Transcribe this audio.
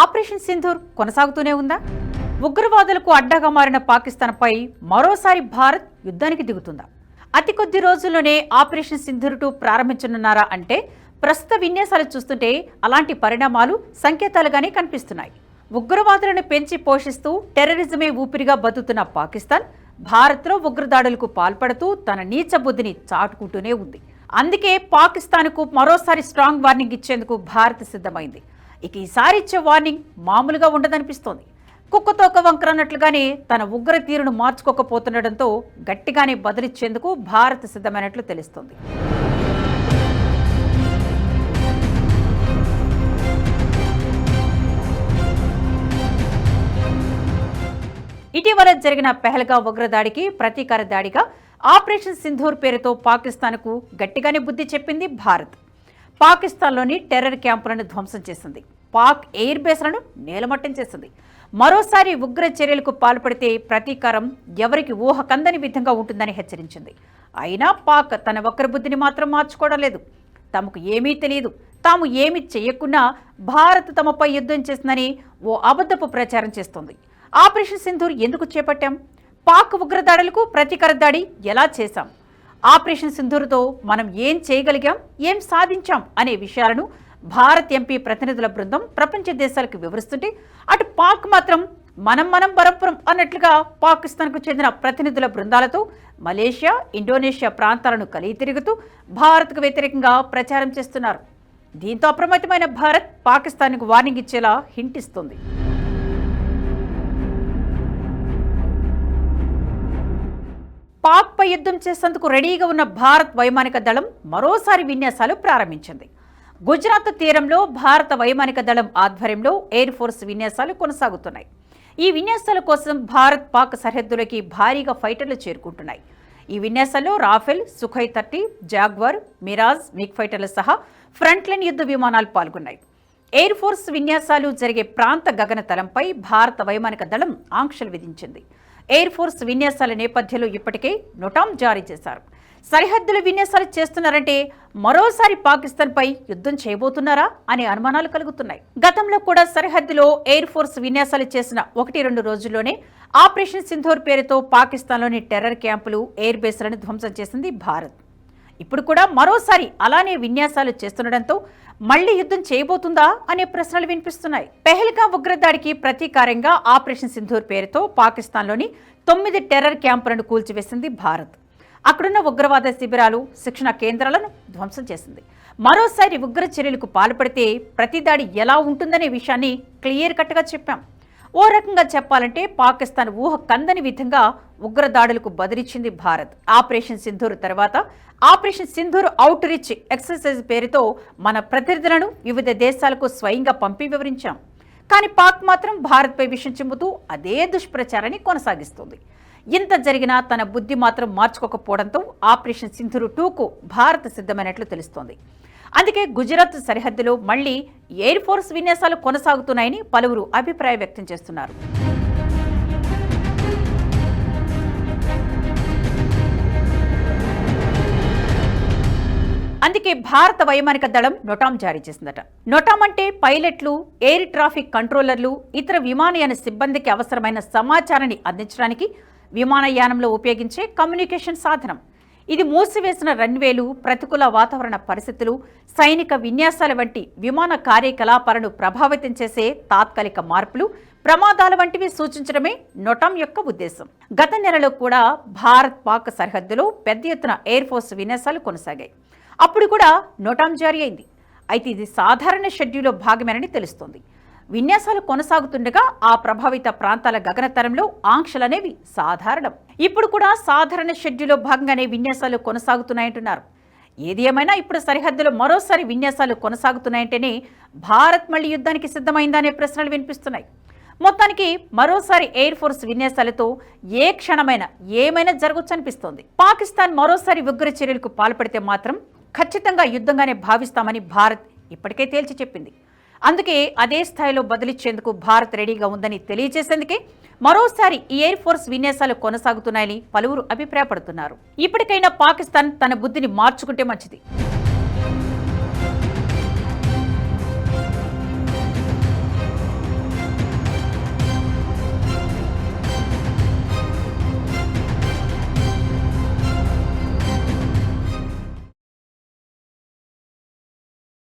Operation Sindoor కొనసాగుతూనే ఉందా? ఉగ్రవాదులకు అడ్డగా మారిన పాకిస్తాన్పై మరోసారి భారత్ యుద్ధానికి దిగుతుందా? అతి కొద్ది రోజుల్లోనే ఆపరేషన్ సింధూర్ టూ ప్రారంభించనున్నారా అంటే ప్రస్తుత విన్యాసాలు చూస్తుంటే అలాంటి పరిణామాలు సంకేతాలుగానే కనిపిస్తున్నాయి. ఉగ్రవాదులను పెంచి పోషిస్తూ టెర్రరిజమే ఊపిరిగా బతుకుతున్న పాకిస్తాన్ భారత్లో ఉగ్రదాడులకు పాల్పడుతూ తన నీచ బుద్ధిని చాటుకుంటూనే ఉంది. అందుకే పాకిస్తాన్కు మరోసారి స్ట్రాంగ్ వార్నింగ్ ఇచ్చేందుకు భారత్ సిద్ధమైంది. ఇక ఈసారి ఇచ్చే వార్నింగ్ మామూలుగా ఉండదనిపిస్తోంది. కుక్కతోక వంకరన్నట్లుగానే తన ఉగ్ర తీరును మార్చుకోకపోతుండటంతో గట్టిగానే బదిలిచ్చేందుకు భారత్ సిద్ధమైనట్లు తెలుస్తోంది. ఇటీవల జరిగిన పెహల్గా ఉగ్రదాడికి ప్రతీకార దాడిగా ఆపరేషన్ సింధూర్ పేరుతో పాకిస్తాన్కు గట్టిగానే బుద్ధి చెప్పింది భారత్. పాకిస్తాన్లోని టెర్రర్ క్యాంపులను ధ్వంసం చేసింది. పాక్ ఎయిర్ బేస్లను నేలమట్టం చేసింది. మరోసారి ఉగ్ర చర్యలకు పాల్పడితే ప్రతీకారం ఎవరికి ఊహ కందని విధంగా ఉంటుందని హెచ్చరించింది. అయినా పాక్ తన వక్ర బుద్ధిని మాత్రం మార్చుకోవడం లేదు. తమకు ఏమీ తెలియదు తాము ఏమి చేయకున్నా భారత్ తమపై యుద్ధం చేసిందని ఓ అబద్ధపు ప్రచారం చేస్తోంది. ఆపరేషన్ సింధూర్ ఎందుకు చేపట్టాం? పాక్ ఉగ్రదాడులకు ప్రతీకార దాడి ఎలా చేశాం? ఆపరేషన్ సింధూరుతో మనం ఏం చేయగలిగాం ఏం సాధించాం అనే విషయాలను భారత్ ఎంపీ ప్రతినిధుల బృందం ప్రపంచ దేశాలకు వివరిస్తుంటే అటు పాక్ మాత్రం మనం మనం బరపురం అన్నట్లుగా పాకిస్తాన్కు చెందిన ప్రతినిధుల బృందాలతో మలేషియా ఇండోనేషియా ప్రాంతాలను కలిగి తిరుగుతూ భారత్కు వ్యతిరేకంగా ప్రచారం చేస్తున్నారు. దీంతో అప్రమత్తమైన భారత్ పాకిస్తాన్కు వార్నింగ్ ఇచ్చేలా హింటిస్తుంది. పాక్పై యుద్ధం చేసేందుకు రెడీగా ఉన్న భారత్ వైమానిక దళం మరోసారి విన్యాసాలు ప్రారంభించింది. గుజరాత్ తీరంలో భారత వైమానిక దళం ఆధ్వర్యంలో ఎయిర్ ఫోర్స్ విన్యాసాలు కొనసాగుతున్నాయి. ఈ విన్యాసాల కోసం భారత్ పాక్ సరిహద్దులకి భారీగా ఫైటర్లు చేరుకుంటున్నాయి. ఈ విన్యాసాల్లో Rafale Sukhoi thirty Jaguar Mirage MiG ఫైటర్ల సహా ఫ్రంట్ లైన్ యుద్ధ విమానాలు పాల్గొన్నాయి. ఎయిర్ ఫోర్స్ విన్యాసాలు జరిగే ప్రాంత గగనతలంపై భారత వైమానిక దళం ఆంక్షలు విధించింది. ఎయిర్ ఫోర్స్ విన్యాసాల నేపథ్యంలో ఇప్పటికే నొటాం జారీ చేశారు. సరిహద్దుల విన్యాసాలు చేస్తున్నారంటే మరోసారి పాకిస్తాన్పై యుద్ధం చేయబోతున్నారా అనే అనుమానాలు కలుగుతున్నాయి. గతంలో కూడా సరిహద్దులో ఎయిర్ ఫోర్స్ విన్యాసాలు చేసిన ఒకటి రెండు రోజుల్లోనే ఆపరేషన్ సింధోర్ పేరుతో పాకిస్తాన్లోని టెర్రర్ క్యాంపులు ఎయిర్ బేస్లను ధ్వంసం చేసింది భారత్. ఇప్పుడు కూడా మరోసారి అలానే విన్యాసాలు చేస్తుండటంతో మళ్ళీ యుద్ధం చేయబోతుందా అనే ప్రశ్నలు వినిపిస్తున్నాయి. పెహల్గా ఉగ్రదాడికి ప్రతీకారంగా ఆపరేషన్ సింధూర్ పేరుతో పాకిస్తాన్లోని తొమ్మిది టెర్రర్ క్యాంపులను కూల్చివేసింది భారత్. అక్కడున్న ఉగ్రవాద శిబిరాలు శిక్షణ కేంద్రాలను ధ్వంసం చేసింది. మరోసారి ఉగ్ర చర్యలకు పాల్పడితే ప్రతి దాడి ఎలా ఉంటుందనే విషయాన్ని క్లియర్ కట్గా చెప్పాం. ఓ రకంగా చెప్పాలంటే పాకిస్తాన్ ఊహ కందని విధంగా ఉగ్రదాడులకు బదిలిచ్చింది భారత్. ఆపరేషన్ సింధూర్ తర్వాత operation Sindoor out reach exercise పేరుతో మన ప్రతినిధులను వివిధ దేశాలకు స్వయంగా పంపి వివరించాం. కానీ పాక్ మాత్రం భారత్పై విషయం చెబుతూ అదే దుష్ప్రచారాన్ని కొనసాగిస్తుంది. ఇంత జరిగినా తన బుద్ధి మాత్రం మార్చుకోకపోవడంతో ఆపరేషన్ సింధూరు టూకు భారత్ సిద్ధమైనట్లు తెలుస్తోంది. అందుకే గుజరాత్ సరిహద్దులో మళ్ళీ ఎయిర్ ఫోర్స్ విన్యాసాలు కొనసాగుతున్నాయని పలువురు అభిప్రాయం వ్యక్తం చేస్తున్నారు. అందుకే భారత వైమానిక దళం నొటాం జారీ చేసిందట. నొటాం అంటే పైలట్లు ఎయిర్ ట్రాఫిక్ కంట్రోలర్లు ఇతర విమానయాన సిబ్బందికి అవసరమైన సమాచారాన్ని అందించడానికి విమానయానంలో ఉపయోగించే కమ్యూనికేషన్ సాధనం. ఇది మూసివేసిన రన్వేలు ప్రతికూల వాతావరణ పరిస్థితులు సైనిక విన్యాసాల వంటి విమాన కార్యకలాపాలను ప్రభావితం చేసే తాత్కాలిక మార్పులు ప్రమాదాల వంటివి సూచించడమే నొటం యొక్క ఉద్దేశం. గత నెలలో కూడా భారత్ పాక్ సరిహద్దులో పెద్ద ఎత్తున ఎయిర్ ఫోర్స్ విన్యాసాలు కొనసాగాయి. అప్పుడు కూడా నోటాం జారీ అయింది. అయితే ఇది సాధారణ షెడ్యూల్లో భాగమేనని తెలుస్తోంది. విన్యాసాలు కొనసాగుతుండగా ఆ ప్రభావిత ప్రాంతాల గగనతరంలో ఆంక్షలనేవి సాధారణం. ఇప్పుడు కూడా సాధారణ షెడ్యూల్లో భాగంగానే విన్యాసాలు కొనసాగుతున్నాయంటున్నారు ఏది ఏమైనా ఇప్పుడు సరిహద్దులో మరోసారి విన్యాసాలు కొనసాగుతున్నాయంటేనే భారత్ మళ్ళీ యుద్ధానికి సిద్ధమైందనే ప్రశ్నలు వినిపిస్తున్నాయి. మొత్తానికి మరోసారి ఎయిర్ ఫోర్స్ విన్యాసాలతో ఏ క్షణమైనా ఏమైనా జరగచ్చు అనిపిస్తోంది పాకిస్తాన్ మరోసారి ఉగ్ర చర్యలకు పాల్పడితే మాత్రం ఖచ్చితంగా యుద్ధంగానే భావిస్తామని భారత్ ఇప్పటికే తేల్చి చెప్పింది. అందుకే అదే స్థాయిలో బదిలిచ్చేందుకు భారత్ రెడీగా ఉందని తెలియజేసేందుకే మరోసారి ఈ ఎయిర్ ఫోర్స్ విన్యాసాలు కొనసాగుతున్నాయని పలువురు అభిప్రాయపడుతున్నారు. ఇప్పటికైనా పాకిస్తాన్ తన బుద్ధిని మార్చుకుంటే మంచిది.